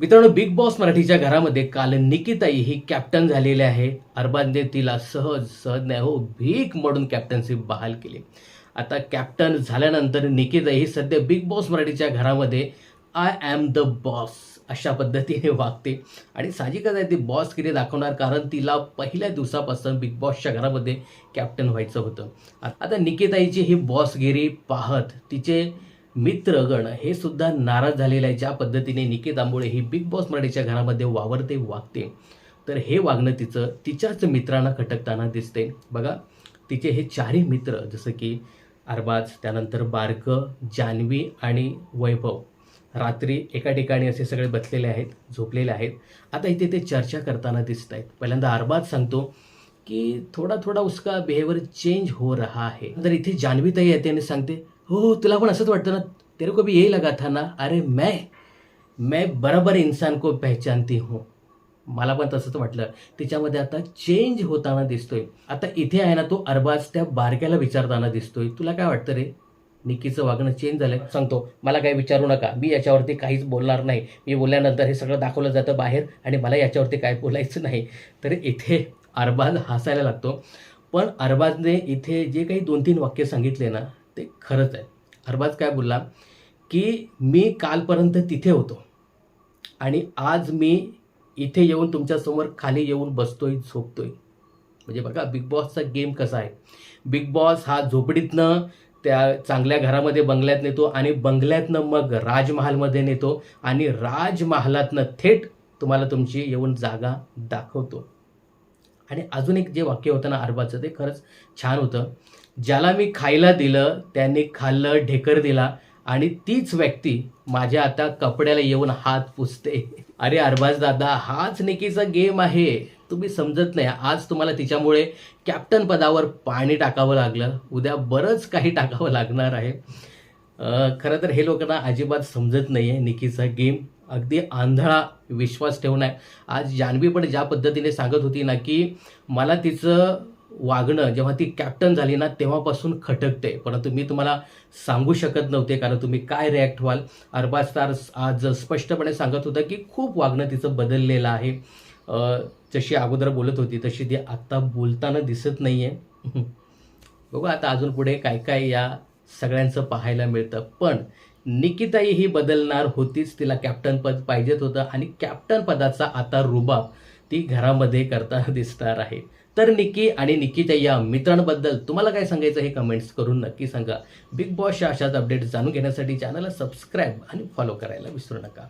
मित्रांनो big Boss मराठीच्या घरामध्ये काल निकिताई ही कॅप्टन झालेली आहे. अरबांदे तिला सहज सहज नाही हो भीक म्हणून कॅप्टन्सी बहाल केली. आता कॅप्टन झाल्यानंतर निकिताई ही सध्या बिग बॉस मराठीच्या घरामध्ये आय ॲम द बॉस अशा पद्धतीने वागते. आणि साहजिकच आहे ती बॉस किती दाखवणार? कारण तिला पहिल्या दिवसापासून बिग बॉसच्या घरामध्ये कॅप्टन व्हायचं होतं. आता निकिताईची ही बॉसगिरी पाहत तिचे मित्रगण हे सुद्धा नाराज झालेले आहे ज्या पद्धतीने निकेत आंबोळे ही बिग बॉस मराठीच्या घरामध्ये वावरते वागते. तर हे वागणं तिचं तिच्याच मित्रांना खटकताना दिसते. बघा तिचे हे चारही मित्र जसं की अरबाज त्यानंतर बारकं जान्हवी आणि वैभव रात्री एका ठिकाणी असे सगळे बसलेले आहेत झोपलेले आहेत. आता इथे ते चर्चा करताना दिसत आहेत. पहिल्यांदा अरबाज सांगतो की थोड़ा थोड़ा उसका बिहेवियर चेंज हो रहा है तर इथे जान्हवीताई येते आणि सांगते हो हो तुला पण असंच वाटतं ना तेरे को भी यही लगा था ना अरे मैं मैं बराबर इंसान को पहचानती हूँ। मला पण तसंच वाटलं तिच्यामध्ये आता चेंज होताना दिसतोय. आता इथे आहे ना तो अरबाज त्या बारक्याला विचारताना दिसतोय. तुला काय वाटतं रे? निकीचं वागणं चेंज झालंय. सांगतो मला काही विचारू नका. मी याच्यावरती काहीच बोलणार नाही. मी बोलल्यानंतर हे सगळं दाखवलं जातं बाहेर आणि मला याच्यावरती काय बोलायचं नाही. तर इथे अरबाज हसायला लागतो. पण अरबाजने इथे जे काही दोन तीन वाक्य सांगितले ना ते खरंच आहे. अरबाज काय बोलला की मी कालपर्यंत तिथे होतो. आणि आज मी इथे येऊन तुमच्यासमोर खाली येऊन बसतोय झोपतोय. म्हणजे बघा बिग बॉसचा गेम कसा आहे. बिग बॉस हा झोपडीतनं त्या चांगल्या घरामध्ये बंगल्यात नेतो आणि बंगल्यातनं मग राजमहालमध्ये नेतो आणि राजमहालातनं थेट तुम्हाला तुमची येऊन जागा दाखवतो. आणि अजून एक जे वाक्य होतं ना अरबाचं ते खरंच छान होतं. ज्याला मी खायला दिलं त्यांनी खाल्लं ढेकर दिला आणि तीच व्यक्ती माझ्या आता कपड्याला येऊन हात पुसते. अरे अरबाज दादा हाच निकीचा गेम आहे. तुम्ही समजत नाही आज तुम्हाला तिच्यामुळे कॅप्टन पदावर पाणी टाकावं लागलं. उद्या बरंच काही टाकावं लागणार आहे. खरं तर हे लोकांना अजिबात समजत नाही आहे निकीचा गेम अगदी आंधळा विश्वास ठेवून आहे. आज जान्हवी पण ज्या पद्धतीने सांगत होती ना की मला तिचं वागणं जेव्हा ती कॅप्टन झाली ना तेव्हापासून खटकते. परंतु मी तुम्हाला सांगू शकत नव्हते कारण तुम्ही काय रिॲक्ट व्हाल? अरबाज तार आज स्पष्टपणे सांगत होता की खूप वागणं तिचं बदललेलं आहे. जशी अगोदर बोलत होती तशी ती आत्ता बोलताना दिसत नाही आहे बघू आता अजून पुढे काय काय या सगळ्यांचं पाहायला मिळतं. पण निकिताई ही बदलणार होतीच. तिला कॅप्टन पद पाहिजेत होतं आणि कॅप्टन पदाचा आता रुबाब ती घरामध्ये करताना दिसणार आहे. तर निकी आणि निकिताई या मित्रांबद्दल तुम्हाला काय सांगायचं हे कमेंट्स करून नक्की सांगा. बिग बॉसच्या अशाच अपडेट्स जाणून घेण्यासाठी चॅनलला सबस्क्राईब आणि फॉलो करायला विसरू नका.